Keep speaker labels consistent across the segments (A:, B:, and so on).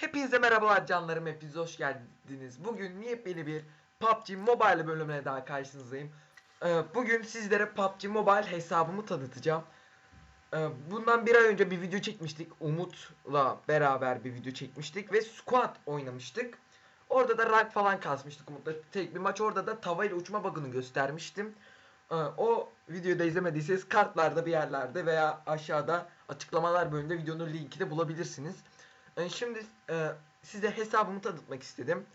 A: Hepinize merhabalar canlarım hepiniz hoş geldiniz. Bugün yepyeni bir PUBG Mobile bölümüne daha karşınızdayım. Ee, Bugün sizlere PUBG Mobile hesabımı tanıtacağım. Ee, Bundan bir ay önce bir video çekmiştik. Umut'la beraber bir video çekmiştik ve squad oynamıştık. Orada da rank falan kasmıştık Umut'la tek bir maç. Orada da tavayla uçma bug'ını göstermiştim. Ee, O videoyu da izlemediyseniz kartlarda bir yerlerde veya aşağıda açıklamalar bölümünde videonun linkini bulabilirsiniz. Ee, Şimdi e, size hesabımı tanıtmak istedim.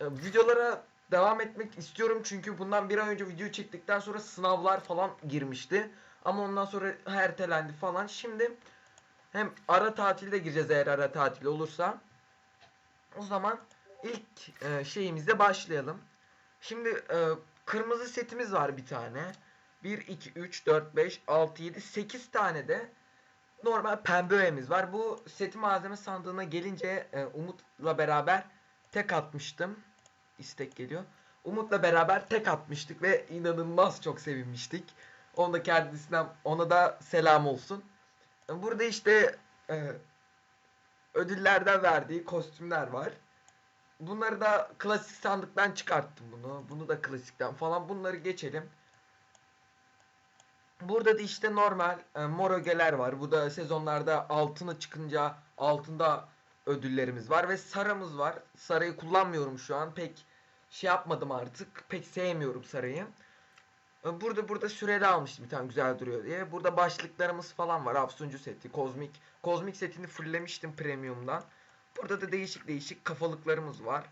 A: E, Videolara devam etmek istiyorum çünkü bundan bir ay önce video çektikten sonra sınavlar falan girmişti. Ama ondan sonra ertelendi falan. Şimdi hem ara tatilde gireceğiz eğer ara tatil olursa. O zaman ilk e, şeyimizde başlayalım. Şimdi e, kırmızı setimiz var bir tane. 1, 2, 3, 4, 5, 6, 7, 8 tane de normal pembe öğemiz var. Bu seti malzeme sandığına gelince e, Umut'la beraber tek atmıştım. İstek geliyor. Umut'la beraber tek atmıştık ve inanılmaz çok sevinmiştik. Onu da kendisinden ona da selam olsun. Burada işte e, ödüllerden verdiği kostümler var. Bunları da klasik sandıktan çıkarttım bunu. Bunu da klasikten falan. Bunları geçelim. Burada da işte normal e, mor ögeler var. Bu da sezonlarda altını çıkınca altında ödüllerimiz var ve sarımız var. Sarıyı kullanmıyorum şu an. Pek şey yapmadım artık. Pek sevmiyorum sarıyı. E, Burada burada süreli almıştım bir tane güzel duruyor diye. Burada başlıklarımız falan var. Afsuncu seti, kozmik. Kozmik setini fulllemiştim premium'dan. Burada da değişik değişik kafalıklarımız var.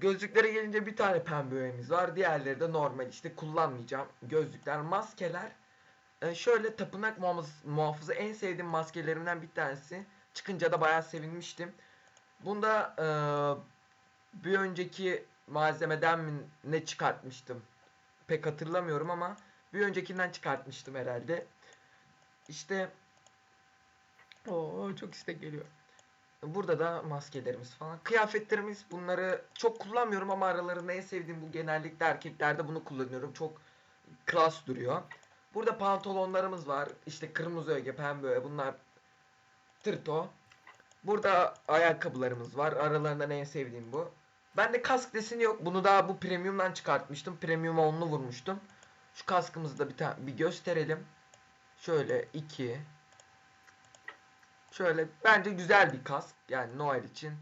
A: Gözlüklere gelince bir tane pembe öğemiz var. Diğerleri de normal işte kullanmayacağım. Gözlükler, maskeler. Ee, şöyle tapınak muhafız- muhafızı en sevdiğim maskelerimden bir tanesi. Çıkınca da bayağı sevinmiştim. Bunda eee, bir önceki malzemeden mi ne çıkartmıştım? Pek hatırlamıyorum ama bir öncekinden çıkartmıştım herhalde. İşte o çok istek geliyor. Burada da maskelerimiz falan. Kıyafetlerimiz bunları çok kullanmıyorum ama aralarında en sevdiğim bu genellikle erkeklerde bunu kullanıyorum. Çok klas duruyor. Burada pantolonlarımız var. İşte kırmızı öge, pembe öge bunlar tırto. Burada ayakkabılarımız var. Aralarından en sevdiğim bu. Bende kask deseni yok. Bunu daha bu premium'dan çıkartmıştım. Premium onlu vurmuştum. Şu kaskımızı da bir bir gösterelim. Şöyle 2 Şöyle bence güzel bir kask. Yani Noel için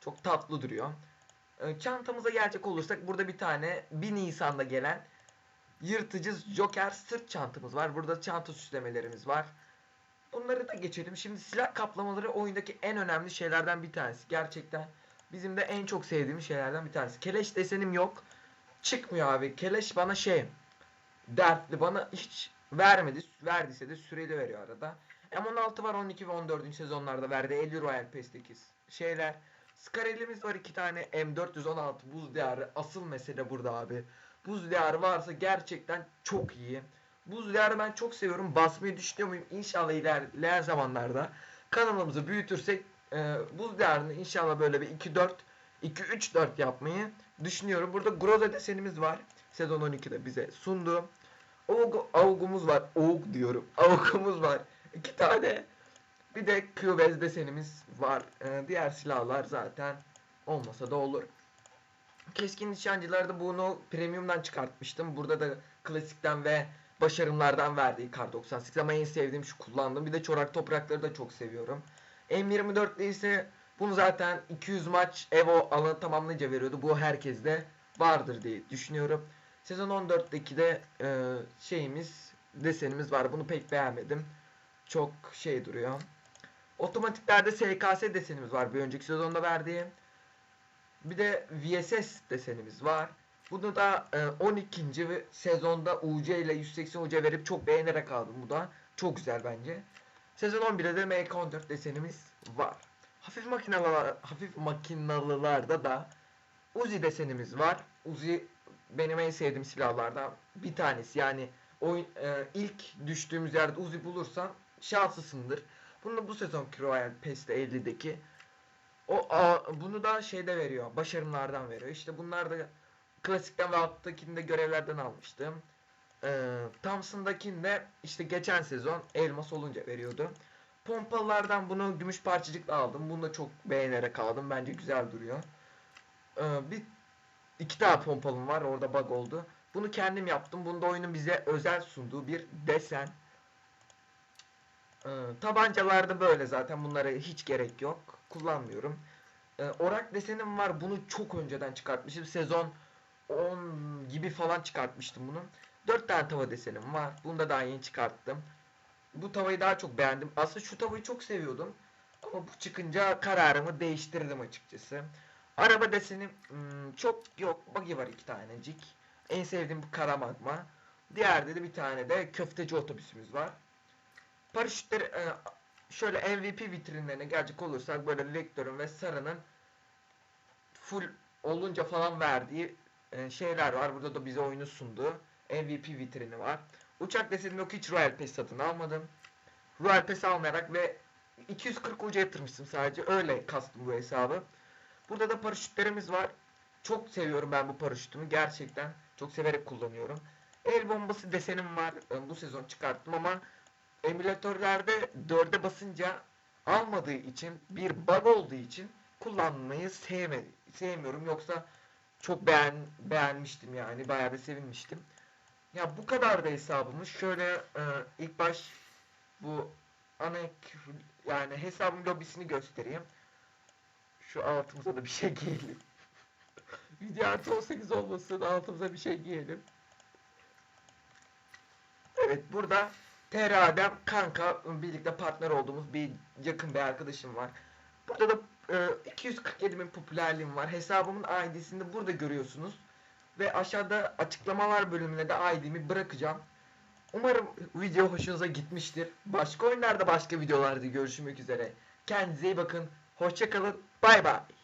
A: çok tatlı duruyor. Ee, çantamıza gelecek olursak burada bir tane 1 Nisan'da gelen yırtıcı Joker sırt çantamız var. Burada çanta süslemelerimiz var. Bunları da geçelim. Şimdi silah kaplamaları oyundaki en önemli şeylerden bir tanesi. Gerçekten bizim de en çok sevdiğimiz şeylerden bir tanesi. Keleş desenim yok. Çıkmıyor abi. Keleş bana şey dertli. Bana hiç vermedi. Verdiyse de süreli veriyor arada. M16 var 12 ve 14. sezonlarda verdi 50 Royal Pass'teki şeyler. Scarell'imiz var iki tane M416 buz diyarı asıl mesele burada abi. Buz diyarı varsa gerçekten çok iyi. Buz diyarı ben çok seviyorum. Basmayı düşünüyor muyum? İnşallah ilerleyen zamanlarda kanalımızı büyütürsek e, buz diyarını inşallah böyle bir 2-4 2-3-4 yapmayı düşünüyorum. Burada Groza desenimiz var. Sezon 12'de bize sundu. Avug, avugumuz var. Avug diyorum. Avugumuz var. İki tane. Bir de QBZ desenimiz var. Ee, diğer silahlar zaten olmasa da olur. Keskin nişancılarda bunu premium'dan çıkartmıştım. Burada da klasikten ve başarımlardan verdiği kar 98 ama en sevdiğim şu kullandım. Bir de çorak toprakları da çok seviyorum. M24'de ise bunu zaten 200 maç Evo alanı tamamlayınca veriyordu. Bu herkeste vardır diye düşünüyorum. Sezon 14'teki de e, şeyimiz desenimiz var. Bunu pek beğenmedim çok şey duruyor. Otomatiklerde SKS desenimiz var bir önceki sezonda verdiğim. Bir de VSS desenimiz var. Bunu da e, 12. ve sezonda UC ile 180 UC verip çok beğenerek aldım bu da. Çok güzel bence. Sezon 11'de de MK14 desenimiz var. Hafif makinalılar, hafif makinalılarda da Uzi desenimiz var. Uzi benim en sevdiğim silahlardan bir tanesi. Yani oyun e, ilk düştüğümüz yerde Uzi bulursan şanslısındır. Bunu bu sezon Royal Pass'te 50'deki o a, bunu da şeyde veriyor. Başarımlardan veriyor. İşte bunlar da klasikten ve alttakinde görevlerden almıştım. Ee, Thompson'dakinde işte geçen sezon elmas olunca veriyordu. Pompalılardan bunu gümüş parçacıkla aldım. Bunu da çok beğenerek aldım. Bence güzel duruyor. Ee, bir iki tane pompalım var. Orada bug oldu. Bunu kendim yaptım. Bunda oyunun bize özel sunduğu bir desen. Ee, tabancalarda böyle zaten. Bunlara hiç gerek yok. Kullanmıyorum. Ee, orak desenim var. Bunu çok önceden çıkartmışım. Sezon 10 gibi falan çıkartmıştım bunu. 4 tane tava desenim var. Bunu da daha yeni çıkarttım. Bu tavayı daha çok beğendim. Aslında şu tavayı çok seviyordum. Ama bu çıkınca kararımı değiştirdim açıkçası. Araba deseni hmm, çok yok. Buggy var iki tanecik. En sevdiğim bu kara magma. Diğerde de bir tane de köfteci otobüsümüz var. Paraşütleri e, şöyle MVP vitrinlerine gelecek olursak böyle Vector'un ve Sara'nın full olunca falan verdiği e, şeyler var. Burada da bize oyunu sunduğu MVP vitrini var. Uçak desenim yok hiç Royal Pass satın almadım. Royal Pass almayarak ve 240 uca yatırmıştım sadece. Öyle kastım bu hesabı. Burada da paraşütlerimiz var. Çok seviyorum ben bu paraşütümü. Gerçekten çok severek kullanıyorum. El bombası desenim var. E, Bu sezon çıkarttım ama emülatörlerde 4'e basınca almadığı için bir bug olduğu için kullanmayı sevme, sevmiyorum. Yoksa çok beğen, beğenmiştim yani. Bayağı da sevinmiştim. Ya bu kadar da hesabımız. Şöyle e, ilk baş bu ana yani hesabın lobisini göstereyim. Şu altımıza da bir şey giyelim. Video artı 18 olmasın altımıza bir şey giyelim. Evet burada Adem kanka birlikte partner olduğumuz bir yakın bir arkadaşım var. Burada da e, 247 bin popülerliğim var. Hesabımın ID'sini burada görüyorsunuz. Ve aşağıda açıklamalar bölümüne de ID'mi bırakacağım. Umarım video hoşunuza gitmiştir. Başka oyunlarda başka videolarda görüşmek üzere. Kendinize iyi bakın. Hoşçakalın. Bay bay.